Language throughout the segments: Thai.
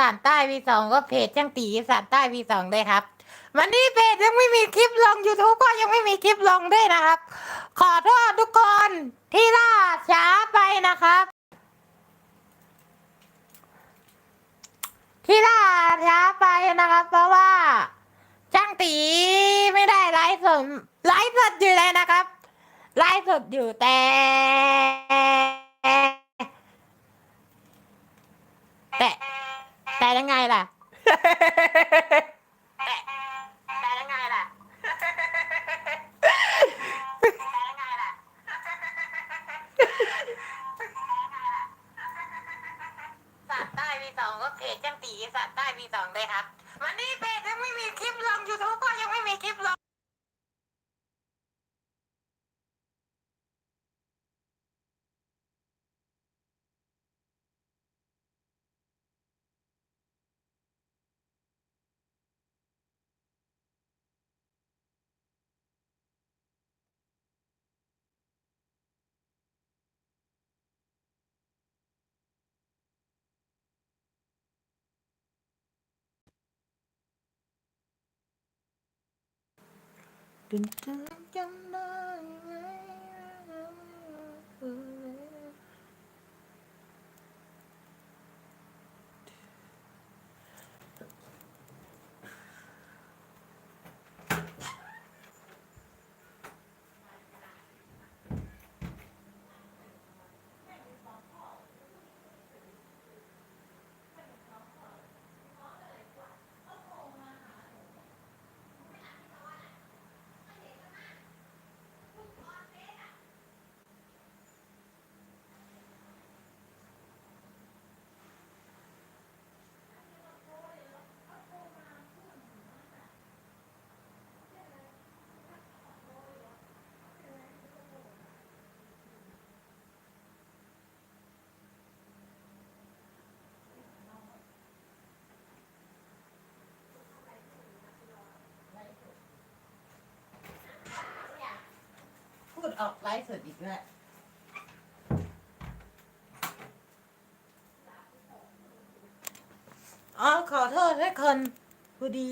สานใต้วีสองก็เพจช่างตีอีสานใต้วีสองด้วยครับ วันนี้เพจยังไม่มีคลิปลง YouTube ก็ยังไม่มีคลิปลงด้วยนะครับ ขอโทษทุกคนที่ล่าช้าไปนะครับ ที่ล่าช้าไปนะครับ เพราะว่าช่างตีไม่ได้ไลฟ์สดไลฟ์สดอยู่เลยนะครับไลฟ์สดอยู่แต่แต่แต่ ยังไงล่ะแต่แต่ยังไงล่ะ แปลยังไงล่ะสานใต้วีสองก็เพจจังตีสานใต้มีสองเลยครับ วันนี้เพจยังไม่มีคลิปลงยูทูบก็ยังไม่มีคลิปลง ตึงตึ ออกไลฟ์สดอีกแล้วอ๋อขอโทษทุกคนพอดี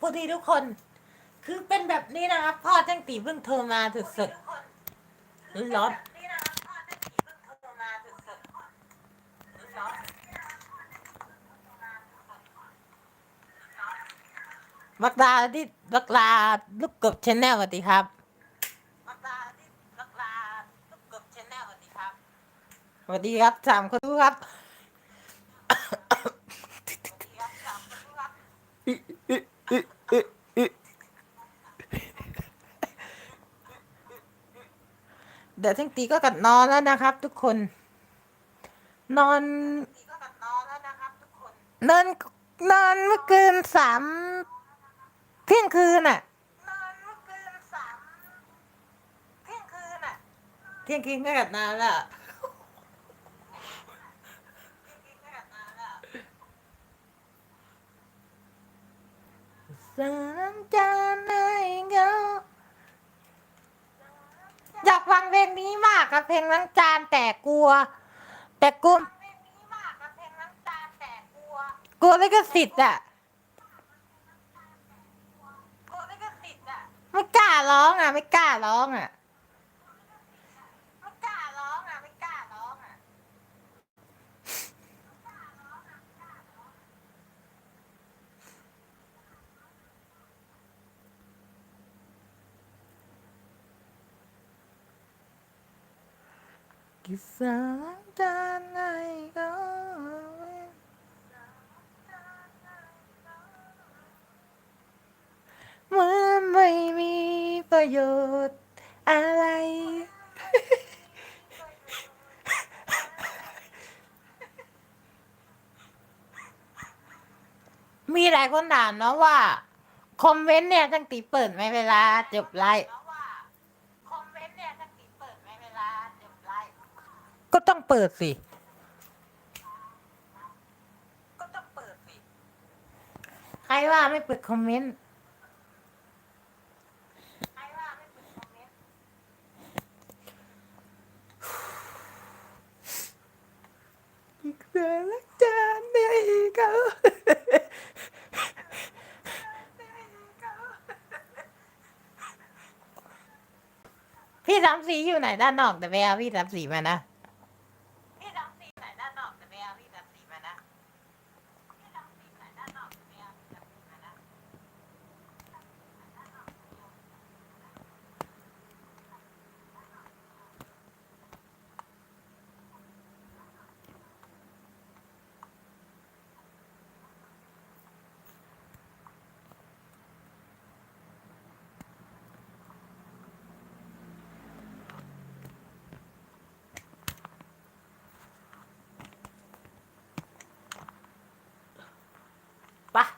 พอดีทุกคน คือเป็นแบบนี้นะครับ พ่อจังตีเพิ่งโทรมาสุดๆร้อนบักลาที่บักลาลูกกบชแนลสวัสดีครับบักลาที่บักลาลูกกบชแนลสวัสดีครับสวัสดีครับสามคนดูครับ เดี๋ยวทั้ง ตีก็กัดนอนแล้วนะครับ ทุกคน นอนนอนนอนเมื่อคืนสามเที่ยงคืนอะเที่ยงคืนก็กัดนอนแล้วสามจานในเงาอยากฟังเพลงนี้มาก ครับเพลงล้างจานแต่กลัว แต่กลัวกลัวลิขสิทธิ์อะไม่กล้าร้องอะ ไม่กล้าร้องอะไม่กล้าร้องอะไม่กล้าร้องอะ กิสาล้างจานไงก็เหมือนไม่มีประโยชน์อะไร มีหลายคนถามเนาะว่า คอมเมนต์เนี่ยตั้งตีเปิดไหมเวลาจบไลฟ์ก็ต้อง เปิดสิ ก็ต้องเปิดสิ ใครว่าไม่เปิดคอมเมนต์ ใครว่าไม่เปิดคอมเมนต์ อีกเดือนละจานเดียวอีกแล้วพี่สามสีอยู่ไหนด้านนอกแต่ไปเอาพี่สามสีมานะ พี่สามสีไหนด้านนอกแต่ไปเอาพี่สามสีมานะ พี่สามสีไหนด้านนอกแต่ไปเอาพี่สามสีมานะ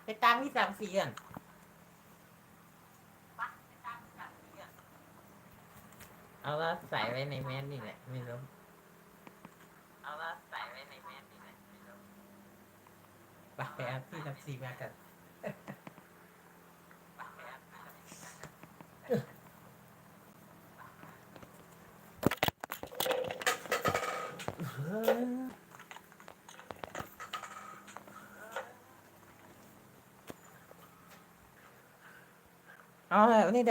ไปตามพี่สามสีก่อนไปไปตามพี่สามสีก่อนเอาละใส่ไว้ในแมสนี่แหละไม่รู้เอาละใส่ไว้ในแมสนี่แหละไม่รู้ไปไปเอาพี่สามสีมากันไปไปเอาพี่สามสีมากัน เอาแล้วนี่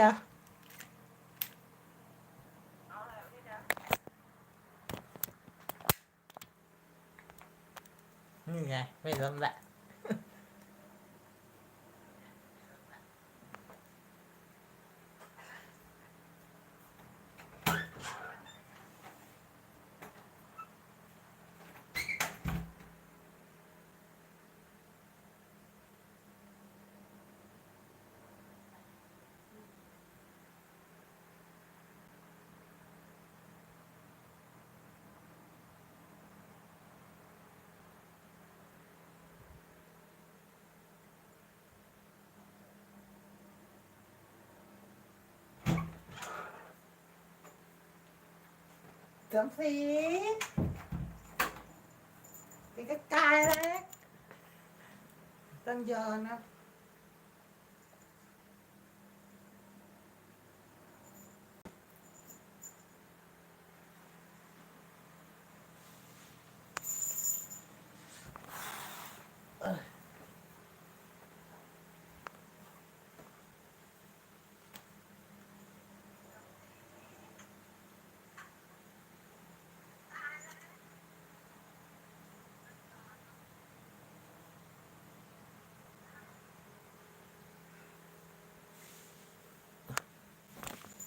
เด้อนี่ไงไม่ล้มละสามสีเป็นกระจายเลยต้องยอนะ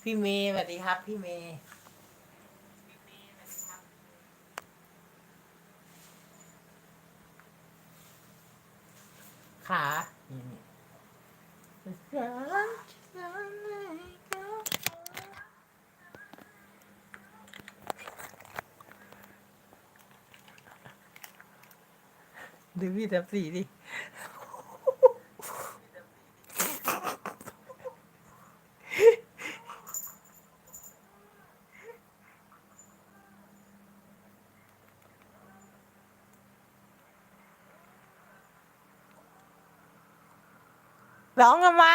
พี่เมย์สวัสดีครับ พี่เมย์ขาดูพี่ทับสีดิ ร้องทำไม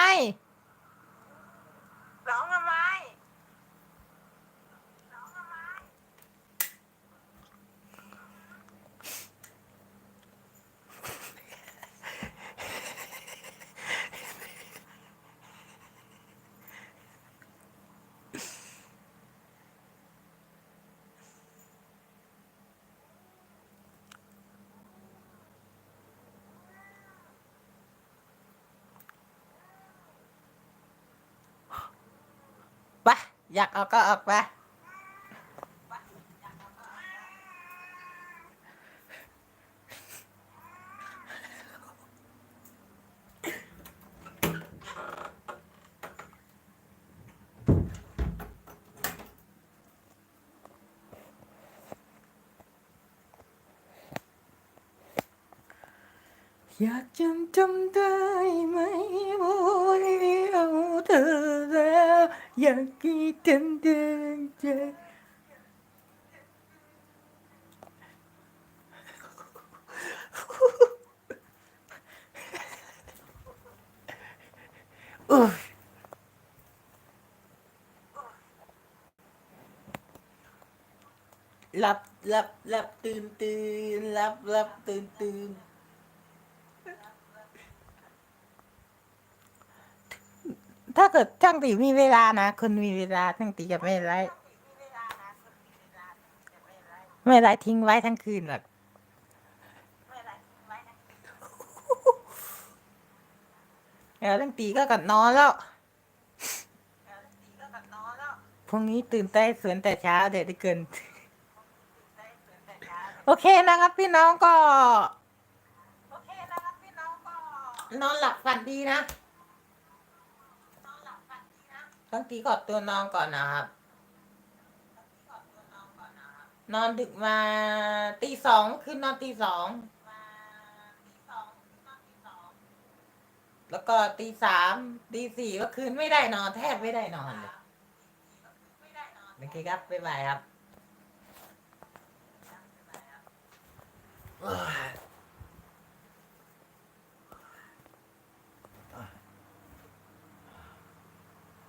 อยากออกก็ออกไปอยากจำจำได้ไหมว่า 여기 등등등 lập lập lập tươn tươn lập lập tươn tươn ถ้าเกิดช่างตีมีเวลานะคนมีเวลาช่างตีจะไม่ไลฟ์ไม่ไลฟ์ทิ้งไว้ทั้งคืนหรอกเดี๋ยวช่างตีก็กลับนอนแล้วพรุ่งนี้ตื่นแต่สวนแต่เช้าเดี๋ยวได้เกินโอเคนะครับพี่น้องก็ นอนหลับฝันดีนะ บางทีกอดตัวนอนก่อนนะครับ นอนดึกมาตีสองคืนนอนตีสองแล้วก็ตีสามตีสี่ก็คืนไม่ได้นอน แทบไม่ได้นอนเลยโอเคครับ บ๊ายบายครับ